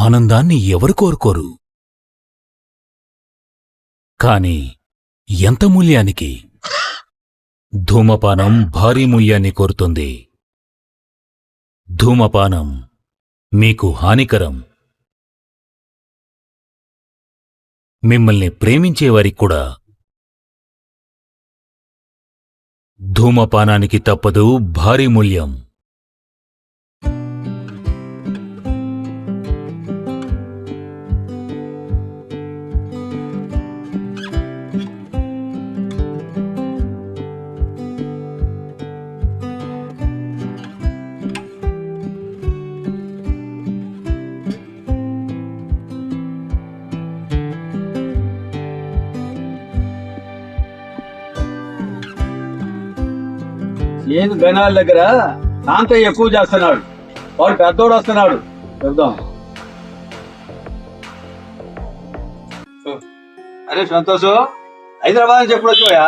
ఆనందాన్ని ఎవరు కోరుకోరు? కాని ఎంత మూల్యానికి? ధూమపానం భారీ మూల్యాన్ని కోరుతుంది. ధూమపానం మీకు హానికరం. మిమ్మల్ని ప్రేమించేవారికి కూడా. ధూమపానానికి తప్పదు భారీ మూల్యం. ఏది గనాల దగ్గర కాంతయ్య ఎక్కువ చేస్తున్నాడు. వాడు పెద్దోడు వస్తున్నాడు. చెప్దాం. అరే సంతోష్ హైదరాబాద్ నుంచి ఎప్పుడు వచ్చాయా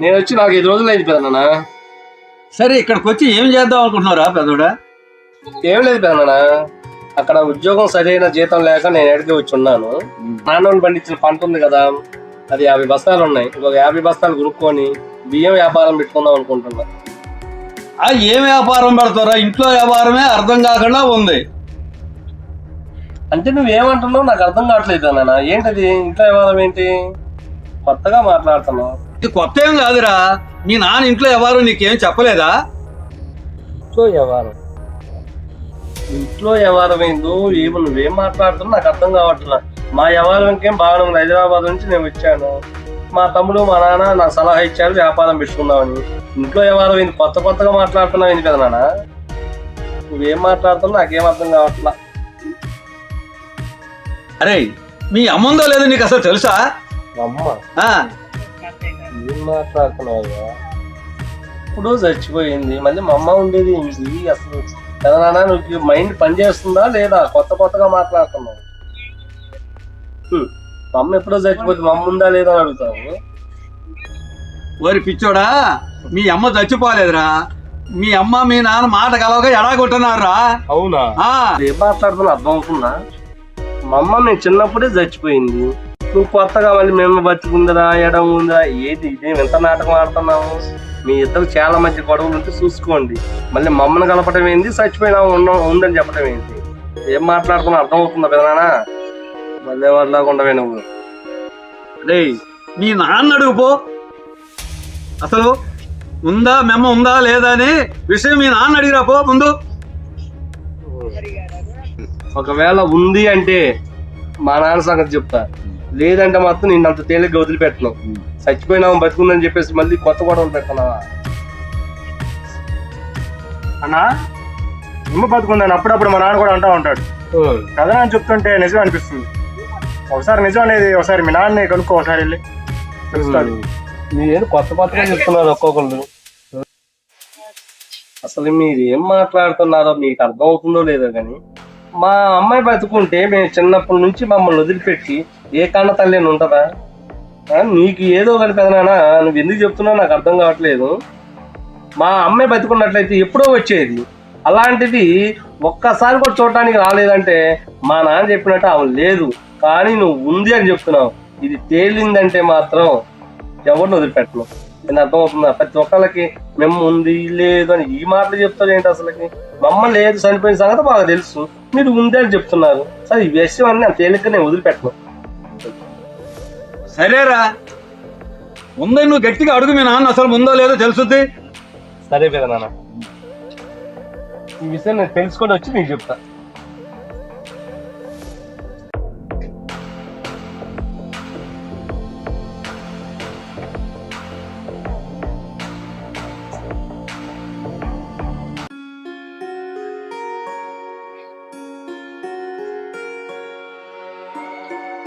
నేను వచ్చి నాకు ఐదు రోజులు అయింది పెదనాన్న సరే ఇక్కడికి వచ్చి ఏం చేద్దాం అనుకుంటున్నారా పెద్దోడా? ఏం లేదు పెదనాన్న అక్కడ ఉద్యోగం సరైన జీతం లేక నేను ఎడికి వచ్చి ఉన్నాను. నాన్నని పండించిన పంట ఉంది కదా. అది యాభై బస్తాలు ఉన్నాయి. ఇంకొక యాభై బస్తాలు కొనుక్కొని బియ్యం వ్యాపారం పెట్టుకుందాం అనుకుంటున్నా. ఆ ఏం వ్యాపారం పెడతారా? ఇంట్లో వ్యాపారమే అర్థం కాకుండా ఉంది. అంటే నువ్వేమంటున్నావు నాకు అర్థం కావట్లేదు నాన్న ఏంటది? ఇంట్లో వ్యవహారం ఏంటి? కొత్తగా మాట్లాడుతున్నావు. ఇది కొత్త ఏం కాదురా. మీ నాన్న ఇంట్లో వ్యవహారం నీకేం చెప్పలేదా? ఇంట్లో వ్యవహారం ఇంట్లో వ్యవహారం ఏందో ఏమో నువ్వేం మాట్లాడుతున్నావు నాకు అర్థం కావట్లా. మా వ్యవహారం ఇంకేం బాగానే ఉంది. హైదరాబాద్ నుంచి నేను వచ్చాను. మా తమ్ముడు మా నాన్న నాకు సలహా ఇచ్చారు వ్యాపారం పెట్టుకుందామని. ఇంట్లో వ్యవహారం ఏంది కొత్త కొత్తగా మాట్లాడుతున్నావు ఏంది కదా నాన్న? నువ్వేం మాట్లాడుతున్నావు నాకేం అర్థం కావట్లా. అరే మీ అమ్మందో లేదో నీకు అసలు తెలుసా? అమ్మ. ఆ, ఏం మాట్లాడుతున్నావు ఇప్పుడు చచ్చిపోయింది. మళ్ళీ మా అమ్మ ఉండేది ఏంటి అసలు కదా నాన్న నువ్వు మైండ్ పనిచేస్తుందా లేదా? కొత్త కొత్తగా మాట్లాడుతున్నావు. హ్మ్. మా అమ్మ ఎప్పుడో చచ్చిపోతుంది మా అమ్మ ఉందా లేదా అని అడుగుతావు. ఓరి పిచ్చోడా మీ అమ్మ చచ్చిపోలేదురా. మీ అమ్మ మీ నాన్న మాట కలవక ఎడాగొట్టున్నారా అవునా? ఆ. ఏం మాట్లాడుతున్నా? అర్థం అవుతుందా? మా అమ్మ నేను చిన్నప్పుడే చచ్చిపోయింది. నువ్వు కొత్తగా మళ్ళీ మేము బతుకుందరా ఎడం ఉందా ఏది ఇదేం ఎంత నాటకం ఆడుతున్నావు మీ ఇద్దరు చాలా మంచి గొడవలు ఉంటే చూసుకోండి. మళ్ళీ మమ్మల్ని కలపడం ఏంది చచ్చిపోయినా ఉన్న ఉందని చెప్పడం ఏంటి ఏం మాట్లాడుతున్నా అర్థం అవుతుందా పెదనానా మళ్ళీ వాళ్ళగా ఉండవే నువ్వు? రే మీ నాన్న అడుగు పో అసలు ఉందా మెమ్మ ఉందా లేదా అని విషయం మీ నాన్న అడిగిరా పో ముందు. ఒకవేళ ఉంది అంటే మా నాన్న సంగతి చెప్తా. లేదంటే మాత్రం నేను అంత తేలిగ్గా వదిలిపెట్టను. చచ్చిపోయినాము బతుకుందని చెప్పేసి మళ్ళీ కొత్త గొడవలు పెడుతున్నావా అన్నా నిమ్మ బతుకుందని అప్పుడప్పుడు మా నాన్న కూడా అంటా ఉంటాడు. కథ అని చెప్తుంటే నిజం అనిపిస్తుంది. ఒకసారి నిజం అనేది ఒకసారి మీ నాన్నని కనుక్కో ఒకసారి వెళ్ళి తెలుస్తాడు. మీరేదో కొత్త కొత్తగా చెప్తున్నారు ఒక్కొక్కరు అసలు మీరు ఏం మాట్లాడుతున్నారో మీకు అర్థం అవుతుందో లేదో కానీ మా అమ్మాయి బతుకుంటే మేము చిన్నప్పటి నుంచి మమ్మల్ని వదిలిపెట్టి ఏ కన్న తల్లి అని ఉంటుందా? నీకు ఏదో ఒకటి పెదనానా నువ్వు ఎందుకు చెప్తున్నావు నాకు అర్థం కావట్లేదు. మా అమ్మాయి బతుకున్నట్లయితే ఎప్పుడో వచ్చేది. అలాంటిది ఒక్కసారి కూడా చూడటానికి రాలేదంటే మా నాన్న చెప్పినట్టు ఆమె లేదు. కానీ నువ్వు ఉంది అని చెప్తున్నావు. ఇది తేలిందంటే మాత్రం ఎవరిని వదిలిపెట్టను. నేను అర్థమవుతుందా? ప్రతి ఒక్కళ్ళకి మేము ఉంది లేదు అని ఈ మాటలు చెప్తారు ఏంటి అసలుకి? మమ్మ లేదు చనిపోయిన సంగతి బాగా తెలుసు. మీరు ఉంది అని చెప్తున్నారు. సరే ఈ విషయం అన్ని అంత తేలిక నేను వదిలిపెట్టను. సరేరా. ముందే నువ్వు గట్టిగా అడుగు మీ నాన్న అసలు ముందో లేదో తెలుసుద్ది. సరే పేద నాన్న. ఈ విషయం నేను తెలుసుకొని వచ్చి నీకు చెప్తా.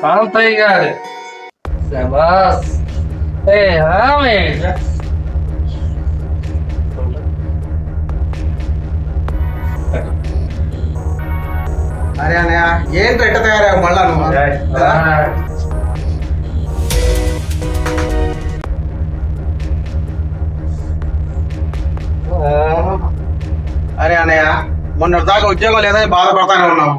కాంతయ్య గారు శబాస్ ఏ ఆమె అరే అన్నయ్య ఏంటి ఎట్ట తయారయ్యావు మళ్ళా నువ్వు అరే అన్నయ్య మొన్న మొన్న దాకా ఉద్యోగం లేదని బాధపడతానే ఉన్నావు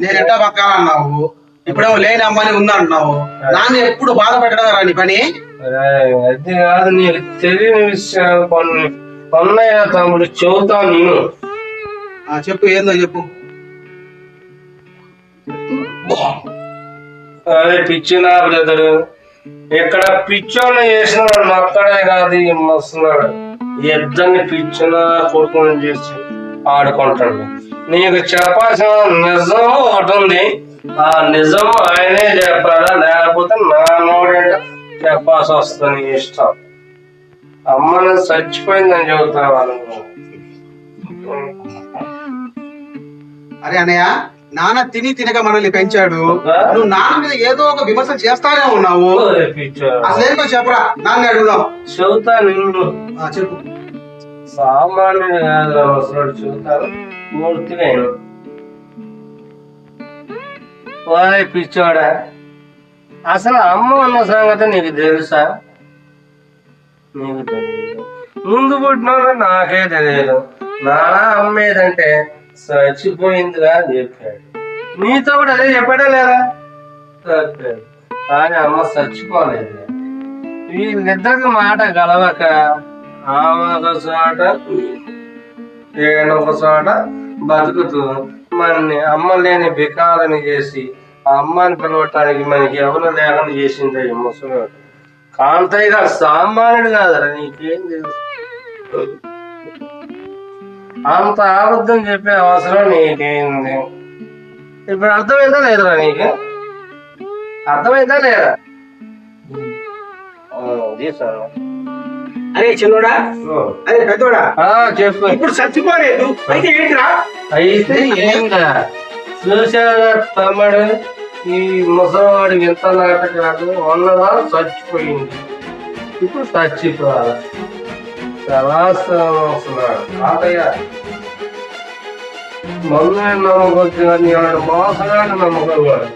నేను ఎట్టా బతకాలన్నావు ఇప్పుడేమో లేని అమ్మని ఉందంటున్నావు. నాన్న ఎప్పుడు బాధ పెట్టడం రా నీ పని? అది కాదు నీకు తెలియని విషయాలు కొన్ని ఉన్నాయా తమ్ముడు చెబుతాను నేను ఆ, చెప్పు ఏందో చెప్పు. అదే పిచ్చి నా బ్రదరు. ఇక్కడ పిచ్చోని చేసిన వాడు అక్కడే కాదు ఈ మస్తున్నాడు. ఇద్దరిని పిచ్చిన కొడుకుని చేసి ఆడుకుంటాడు. నీకు చెప్పాల్సిన నిజం ఒకటి ఉంది. ఆ నిజం ఆయనే చెప్పాలా లేకపోతే నా నోడేంట చెప్పాల్సి వస్తుంది ఇష్టం. అమ్మని చచ్చిపోయిందని చెబుతా వాళ్ళు అరే అన్నయ్య నాన్న తిని తినక మనల్ని పెంచాడు. నువ్వు నాన్న మీద ఏదో ఒక విమర్శ చేస్తానే ఉన్నావు. అసలేంటో చెప్పరా నాన్న అడుగుదాం. చెబుతా నిన్ను. ఆ, చెప్పు. సామాన్యుడు కాదు అవసరం చూస్తారు పూర్తిగా వాయ్ పిచ్చోడా. అసలు అమ్మ ఉన్న సంగతి నీకు తెలుసా? నీకు తెలియదు. ముందు పుట్టినోడు నాకే తెలియదు. నానా అమ్మేదంటే చచ్చిపోయిందిరా అని చెప్పాడు. నీతో కూడా అదే చెప్పాడా లేదా? చెప్పాడు. కానీ అమ్మ చచ్చిపోలేదు. వీళ్ళిద్దరికి మాట గలవక ఆమె ఒక చోట ఏడొక చోట బతుకుతూ మనని అమ్మ లేని బికాలని చేసి ఆ అమ్మని పిలవటానికి మనకి ఎవరు లేకుండా చేసింది ఈ ముసలోడు. కాంతయ్య గారు సామాన్యుడు కాదరా నీకేం తెలుసు? అంత అబద్ధం చెప్పే అవసరం నీకేంది ఇప్పుడు అర్థమైందా లేదురా నీకు? అర్థమైందా లేదా? తీసాను అరే చిన్నోడా అరే పెద్దోడా? ఇప్పుడు చచ్చిపోలేదు. అయితే ఏంటిరా? అయితే చూసారా తమ్ముడు ఈ ముసలివాడు ఇంత నాటకాలు ఉన్నదా చచ్చిపోయింది. ఇప్పుడు చచ్చిపోవాలి? తాతయ్య మొన్న నమ్మకొచ్చు కానీ వాడు మోసగాడు నమ్మకవాడు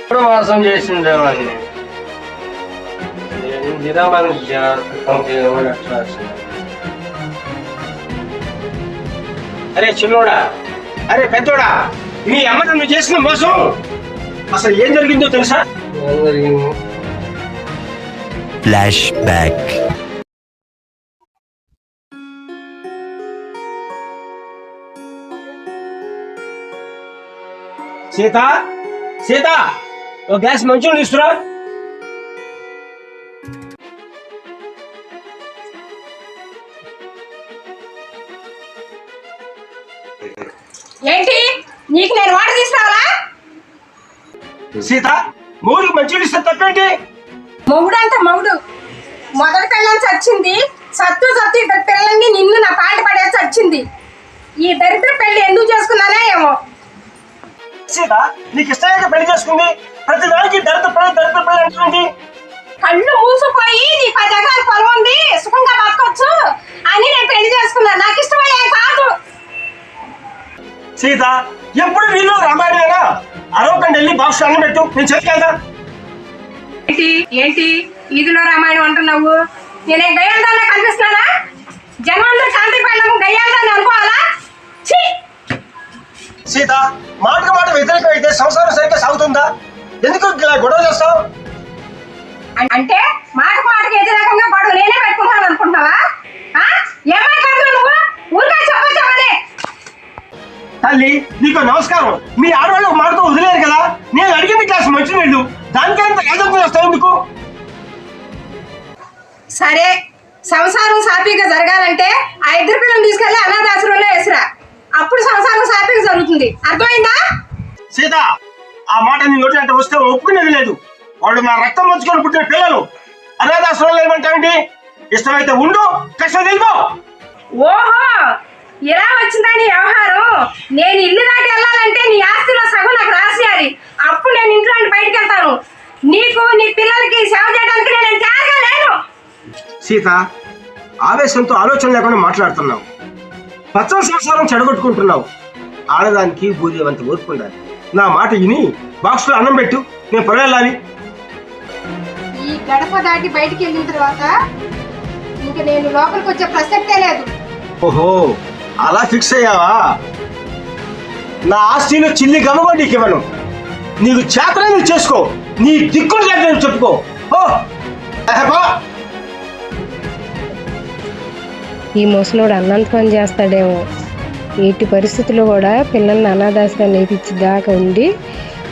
ఇప్పుడు మోసం చేసిందే వాడిని అరే చిన్నోడా. అరే పెద్దోడా. మీ అమ్మ నన్ను చేసిన మోసం అసలు ఏం జరిగిందో తెలుసా? ఫ్లాష్ బ్యాక్ సీత సీత ఒక గ్లాస్ మంచిగా తీసుకురా. సీత మంచిగా ఇస్తే తప్పేంటి? మొగుడు అంటే మొగుడు మొదటి పిల్లని చచ్చింది. సత్తు సత్తు ఇద్దరు పిల్లల్ని నిన్ను నా పాట పడేసి వచ్చింది ఈ దరిద్ర పెళ్ళి ఎందుకు చేసుకున్నానే ఏమో. సీత నీకు ఇష్టంగా పెళ్ళి చేసుకుంది. ప్రతి దానికి దరిద్ర పెళ్ళి దరిద్ర పెళ్ళి అంటుంది కళ్ళు మూసిపోయి నీ పది ఎకరాల పొలం ఉంది. సుఖంగా బతకొచ్చు. అని నేను పెళ్ళి చేసుకున్నాను. నాకు ఇష్టమయ్యే కాదు. సీత ఎప్పుడు వీళ్ళు రామాయణేనా అరవకండి వెళ్ళి బాక్స్ అన్నం పెట్టు. నేను చేతికెళ్తా ఏంటి? ఏంటి? ఈదులో రామాయణం అంటున్నావు? నేనే గయ్యాలదాన్ని కనిపిస్తున్నానా? జన్మందరూ శాంతి పెళ్ళము గయ్యాలదాన్ని అనుకోవాలా? ఛీ! సీత మాటకు మాట వ్యతిరేకం అయితే సంసారం సరిగ్గా సాగుతుందా? ఎందుకు ఇలా గొడవ చేస్తావు? అంటే మాట మాటకి వ్యతిరేకంగా గొడవ నేనే పెట్టుకుంటాను అనుకుంటున్నావా? ఆ? ఏం మాట్లాడుతున్నావు నువ్వు? ఊరికే చెప్పచ్చవనే తల్లి నీకు నమస్కారం. మీ ఆడవాళ్ళు నీళ్ళు దానికంత ఏదో వస్తావు ఎందుకు? సరే సంసారం సాఫీగా జరగాలంటే ఆ ఇద్దరు పిల్లలు తీసుకెళ్ళి అనాథాశ్రమంలో వేసిరా. అప్పుడు సంసారం సాఫీగా జరుగుతుంది. అర్థమైందా? సీత ఆ మాట నీ నోటి అంటే వస్తే ఒప్పుకునేది లేదు. వాళ్ళు నా రక్తం పంచుకొని పుట్టిన పిల్లలు. అనాథాశ్రమంలో ఏమంటావేంటి ఇష్టమైతే ఉండు కష్టం తెలుపో. ఓహో! ఇలా వచ్చిందా నీ వ్యవహారం? నేను ఇల్లు దాటి వెళ్ళాలంటే నీ ఆస్తిలో సగం నాకు రాసియాలి అప్పుడు నేను ఇంట్లో బయటికి వెళ్తాను. నీకు నీ పిల్లలకి సేవ చేయడానికి నేను త్యాగం లేను. సీత ఆవేశంతో ఆలోచన లేకుండా మాట్లాడుతున్నావు. పచ్చని సంసారం చెడగొట్టుకుంటున్నావు. ఆడదానికి బూదేవంత ఓర్పు ఉండాలి. నా మాట విని బాక్స్లో అన్నం పెట్టు. నేను పొరగెళ్ళాలి ఈ గడప దాటి బయటికి వెళ్ళిన తర్వాత ఇంక నేను లోపలికి వచ్చే ప్రసక్తే లేదు. ఓహో అలా ఫిక్స్ అయ్యావా? నా ఆస్తిలో చిల్లి గమగో నీకు ఇవ్వను. నీకు చేతనే నువ్వు చేసుకో. నీ దిక్కులు చెప్పుకో. ఓ. ఈ ముసలోడు అన్నంత పని చేస్తాడేమో. ఎట్టి పరిస్థితుల్లో కూడా పిల్లల్ని అనాథాశ్రమం నేర్పించి దాకా ఉండి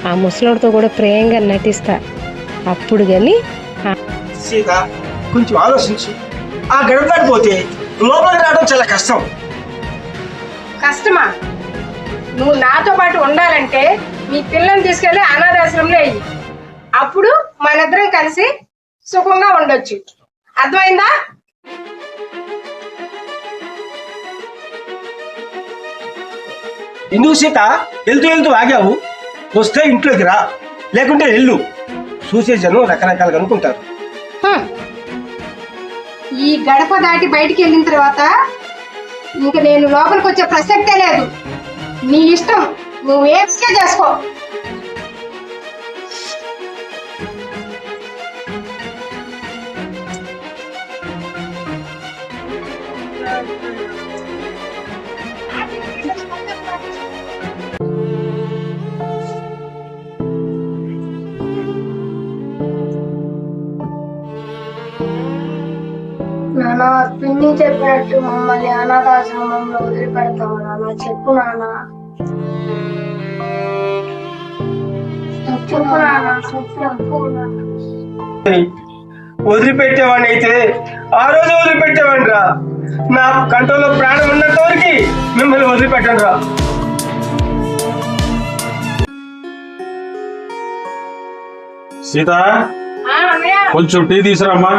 ఆ ముసలోడితో కూడా ప్రేమగా నటిస్తా. అప్పుడు కానీ సీత కొంచెం ఆలోచించు. ఆ గడప దాటిపోతే లోపలికి రావడం చాలా కష్టం. కష్టమా నువ్వు నాతో పాటు ఉండాలంటే మీ పిల్లల్ని తీసుకెళ్ళి అనాథాశ్రమంలో వెయ్యి. అప్పుడు మనిద్దరం కలిసి సుఖంగా ఉండొచ్చు. అర్థమైందా? ఎందుకు సీత? వెళ్తూ వెళ్తూ ఆగావు? వస్తే ఇంట్లోకి రా. లేకుంటే వెళ్ళు. చూసే జనం రకరకాలుగా అనుకుంటారు. ఈ గడప దాటి బయటికి వెళ్ళిన తర్వాత ఇంక నేను లోపలికి వచ్చే ప్రసక్తే లేదు. నీ ఇష్టం. నువ్వేం చేసుకో. నాన్న పిన్ని చెప్పినట్టు మమ్మల్ని అనాథాశ్రమంలో వదిలిపెడతావు నాన్న చెప్పు నాన్న చెప్పు నాన్న చెప్పు వదిలిపెట్టేవాడిని అయితే ఆ రోజు వదిలిపెట్టేవాడిని రా నా కంట్రోల్లో ప్రాణం ఉన్నంత వరకు మిమ్మల్ని వదిలిపెట్టండి రా సీత. కొంచెం టీ తీసురామ్మా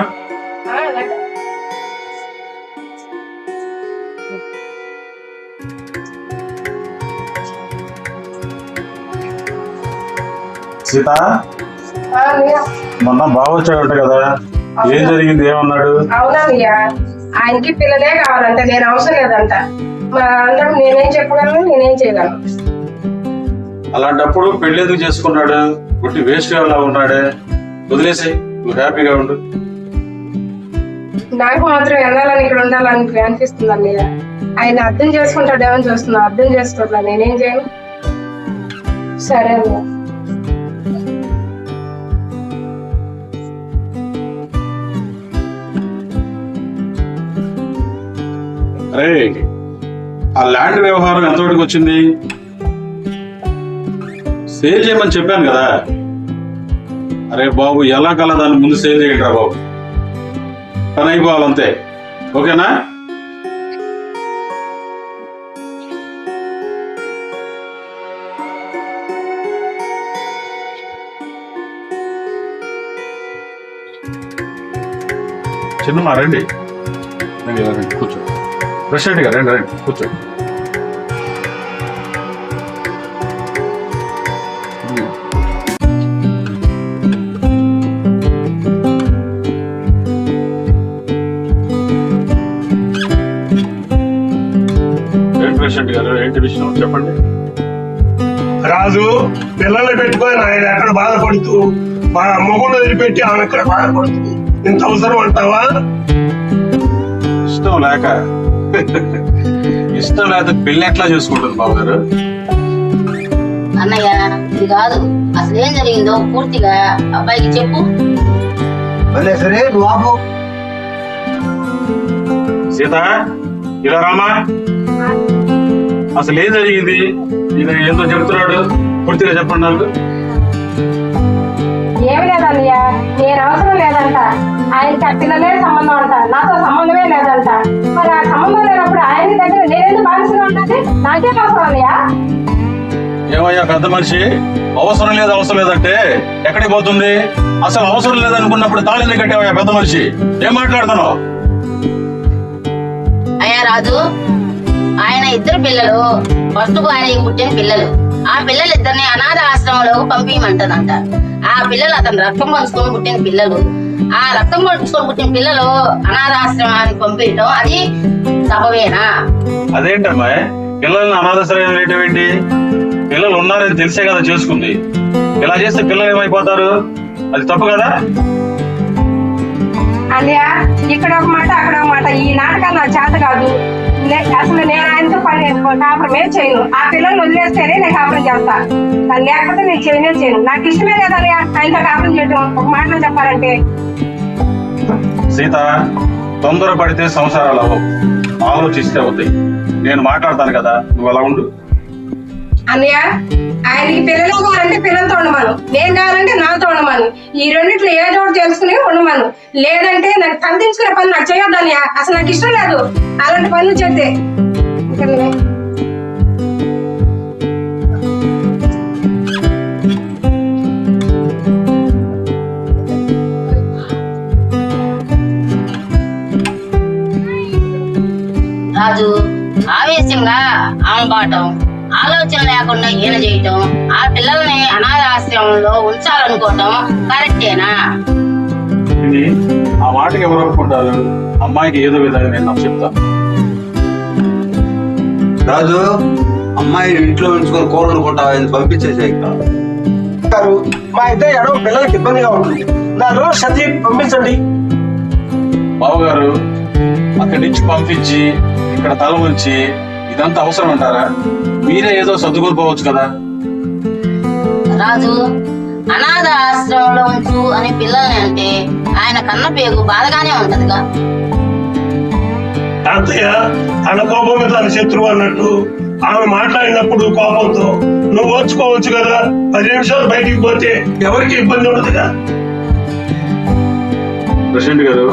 సీత. మొన్న బావ వచ్చాడంట కదా. ఏం జరిగింది? ఏమన్నాడు? అవునన్నయ్య ఆయనకి పిల్లలే కావాలంట. నేను అవసరం లేదంట. మా అందరం నేనేం చెప్పగలను? నేనేం చేయగలను? అలాంటప్పుడు పెళ్ళి ఎందుకు చేసుకున్నాడు? పుట్టి వేస్ట్గా ఉన్నాడే. వదిలేసి నువ్వు హ్యాపీగా ఉండు. నాకు మాత్రం వెళ్ళాలని ఇక్కడ ఉండాలని అనిపిస్తుంది అన్నయ్య ఆయన అర్థం చేసుకుంటాడేమో చూస్తున్నా. అర్థం చేసుకోవట్లా. నేనేం చేయను? సరే అన్నయ్య. అరే ఆ ల్యాండ్ వ్యవహారం ఎంతవరకు వచ్చింది? సేల్ చేయమని చెప్పాను కదా. అరే బాబు ఎలా కల దాన్ని ముందు సేల్ చేయండి రా బాబు? పని అయిపోవాలంతే ఓకేనా? చిన్నమ్మా రండి రండి కూర్చో. ప్రెసిడెంట్ గారు రండి రండి. కూర్చో ఏంటి ప్రెసిడెంట్ గారు? ఏంటి విషయం? చెప్పండి. రాజు పిల్లల్ని పెట్టుకొని ఆయన ఎక్కడ బాధపడుతూ మా మొగుడు వదిలిపెట్టి ఆమె ఇక్కడ బాధపడుతుంది? ఇంత అవసరం అంటావా? ఇష్టం లేక ఇష్టం లేక పెళ్ళి ఎట్లా చేసుకుంటుంది బాబు గారు? అన్నయ్య ఇది కాదు. అసలు ఏం జరిగిందో పూర్తిగా అబ్బాయికి చెప్పు. భలే సరే ఆపు. సీత ఇలా రామా అసలు ఏం జరిగింది? ఇది ఏందో చెప్తున్నాడు. పూర్తిగా చెప్పండి నాకు. ఏమి లేదన్నయ్య నేను అవసరం లేదంట. ఆయనకి ఆ పిల్లలే సంబంధం అంట. నాతో సంబంధమే లేదంట. మరి ఆ సంబంధం లేనప్పుడు ఆయన దగ్గర నేనెందుకు బానిసగా ఉంటుంది నాకే అవసరం అన్నయ్య. ఏమయ్యా పెద్ద మనిషి? అవసరం లేదు అవసరం లేదంటే ఎక్కడికి పోతుంది? అసలు అవసరం లేదనుకున్నప్పుడు తాళిని కట్టావయ్యా పెద్ద మనిషి? ఏం మాట్లాడుతున్నావు? అయ్యా రాజు ఆయన ఇద్దరు పిల్లలు. ఫస్ట్ భార్యకి పుట్టిన పిల్లలు. ఆ పిల్లలు ఇద్దరిని అనాథ ఆశ్రమంలో పంపించమంటదంట ఆ పిల్లలు అతను రక్తం పంచుకొని పుట్టిన పిల్లలు. ఆ రక్తం పంచుకొని పుట్టిన పిల్లలు అనాథ ఆశ్రమానికి పంపించడం అది సబవేనా అదేంటమ్మా? పిల్లల్ని అనాథశ్రయం ఏంటి? పిల్లలు ఉన్నారని తెలిసే కదా చేసుకుంది. ఇలా చేస్తే పిల్లలు ఏమైపోతారు? అది తప్పు కదా? అన్నయ్య ఇక్కడ ఒక మాట అక్కడ ఒక మాట. ఈ నాటకాలు నా చేత కాదు. అసలు నేను ఆయనతో పని కాపురమే చేయను. ఆ పిల్లల్ని వదిలేస్తేనే నేను కాపురం చేస్తా. లేకపోతే నేను చేయనే చేయను. నాకు ఇష్టమే లేదని ఆయనతో కాపురం చేయడం ఒక మాటలో చెప్పాలంటే. సీత తొందరపడితే సంసారాలు అవ్వవు. ఆలోచిస్తే అవుతాయి. నేను మాట్లాడతాను కదా నువ్వు అలా ఉండు. అన్నయ్య ఆయనకి పిల్లలు కావాలంటే పిల్లలతో ఉండమను. నేను కావాలంటే నాతో ఉండమను. ఈ రెండిట్లో ఏదో ఒకటి తెలుసుకుని ఉండమను. లేదంటే నాకు తలదించుకునే పని నాకు చేయొద్దు అసలు నాకు ఇష్టం లేదు. అలాంటి పనులు చేస్తే. రాజు ఆవేశంగా ఆమెబాటం. ఆలోచన లేకుండా ఈయన చేయటం ఆ పిల్లల్ని అనాథాశ్రమంలో ఉంచాలనుకోవటం కరెక్టేనా? ఆ మాటకి ఎవరు ఒప్పుకుంటారు అమ్మాయికి ఏదో విధంగా నేను నాకు చెప్తాను రాజు అమ్మాయి ఇంట్లో ఉంచుకొని కూర అనుకుంటావా పంపించేసే గారు మా ఇద్దరు ఎడవ పిల్లలకి ఇబ్బందిగా ఉంటుంది. రోజులు సర్ది పంపించండి. బావగారు అక్కడి నుంచి పంపించి ఇక్కడ తల ఉంచి ఇదంతా అవసరం అంటారా? మీరే ఏదో సర్దుకొని పోవచ్చు కదా. రాజు అనాథ ఆశ్రమంలో ఉంచు అని పిల్లల్ని అంటే ఆయన కన్న పేగు బాధగానే ఉంటదిగా. తాతయ్య తన కోపమే తన శత్రువు అన్నట్టు ఆమె మాట్లాడినప్పుడు కోపంతో నువ్వు ఓర్చుకోవచ్చు కదా పది నిమిషాలు బయటికి పోతే ఎవరికి ఇబ్బంది ఉండదుగా? ప్రెసిడెంట్ గారు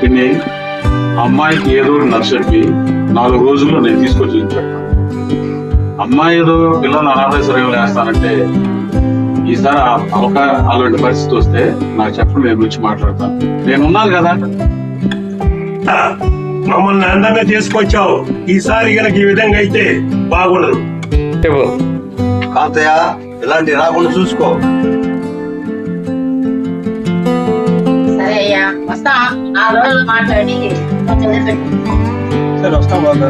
పిన్ని అమ్మాయికి ఏదో నచ్చ నాలుగు రోజుల్లో నేను తీసుకొచ్చి అమ్మాయి ఏదో పిల్లలు అనాథాశ్రయం వేస్తానంటే ఈసారి ఆ అవకా అలాంటి పరిస్థితి వస్తే నాకు చెప్పండి నేను గురించి మాట్లాడతాను నేను ఉన్నాను కదా. మమ్మల్ని అందంగా తీసుకొచ్చావు. ఈసారి గనక ఈ విధంగా అయితే బాగుండదు. చెప్పు కాంతయ్య ఇలాంటి రాకుండా చూసుకో. సరే అయ్యా వస్తా ఆ రోజు మాట్లాడి సరే వస్తాం బాబు.